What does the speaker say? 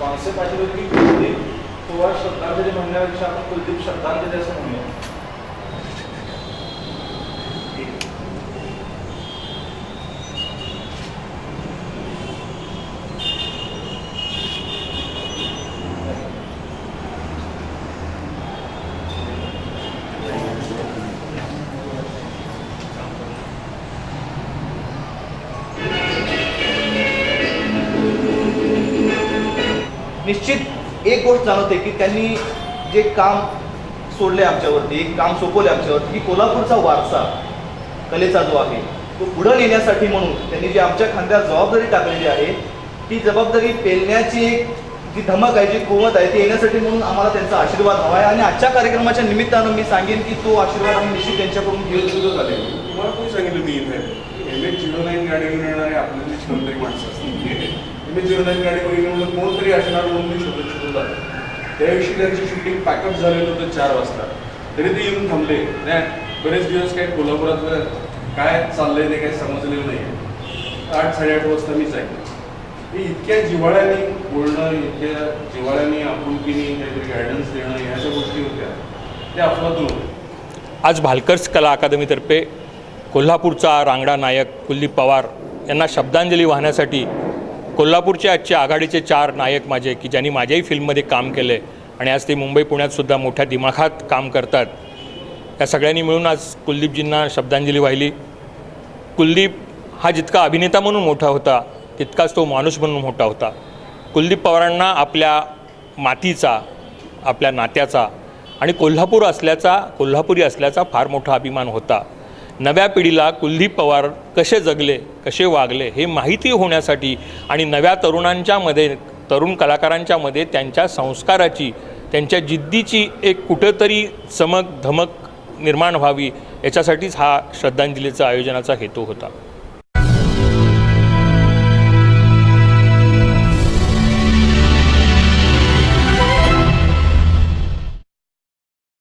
Concept अशी होती की कुलदीप किंवा श्रद्धांजली म्हणण्यापेक्षा आपण कुलदीप श्रद्धांजली असं म्हणूया. निश्चित एक गोष्ट जाणवते की त्यांनी जे काम सोडले आमच्यावरती एक काम सोपवले आमच्यावरती की कोल्हापूरचा वारसा कलेचा जो आहे तो पुढं नेण्यासाठी म्हणून त्यांनी जी आमच्या खांद्यावर जबाबदारी टाकलेली आहे ती जबाबदारी पेलण्याची एक जी धमक आहे जी कुवत आहे ती येण्यासाठी म्हणून आम्हाला त्यांचा आशीर्वाद हवा आहे. आणि आजच्या कार्यक्रमाच्या निमित्तानं मी सांगेन की तो आशीर्वाद आम्ही निश्चित त्यांच्याकडून घेऊन हे झाले तुम्हाला कोणी सांगितलं मी इथे? एम एच झिरो नाईन गाडी घेऊन येणारे आपल्याला कोणतरी माणसं असतील. एम एच झिरो गाडी म्हणजे कोणतरी असणार म्हणून मी शोधत शोधत आलो. त्या दिवशी शूटिंग पॅकअप झालेलं होतं चार वाजता. तरी ते येऊन थांबले. नाही बरेच दिवस काय कोल्हापुरात काय चाललंय ते काही समजलेलं नाही. आठ साडेआठ वाजता मीच ऐकलं हे इतक्या जिव्हाळ्याने बोलणं इतक्या जिव्हाळ्याने आपुलकीने काहीतरी गायडन्स देणं ह्या ज्या गोष्टी होत्या. त्या अफलातून आज भालकर्स कला अकादमीतर्फे कोल्हापूरचा रांगडा नायक कुलदीप पवार यांना श्रद्धांजली वाहण्यासाठी कोल्हापूरचे आजचे आघाडीचे चार नायक माझे की ज्यांनी माझ्याही फिल्ममध्ये काम केलं आहे आणि आज ते मुंबई पुण्यातसुद्धा मोठ्या दिमाखात काम करतात. या सगळ्यांनी मिळून आज कुलदीपजींना श्रद्धांजली वाहिली. कुलदीप हा जितका अभिनेता म्हणून मोठा होता तितकाच तो माणूस म्हणून मोठा होता. कुलदीप पवारांना आपल्या मातीचा आपल्या नात्याचा आणि कोल्हापूर असल्याचा कोल्हापुरी असल्याचा फार मोठा अभिमान होता. नव्या पिढीला कुलदीप पवार कसे जगले कसे वागले हे माहिती होण्यासाठी आणि नव्या तरुणांच्यामध्ये तरुण कलाकारांच्यामध्ये त्यांच्या संस्काराची त्यांच्या जिद्दीची एक कुठंतरी चमक धमक निर्माण व्हावी याच्यासाठीच हा श्रद्धांजलीचा आयोजनाचा हेतू होता.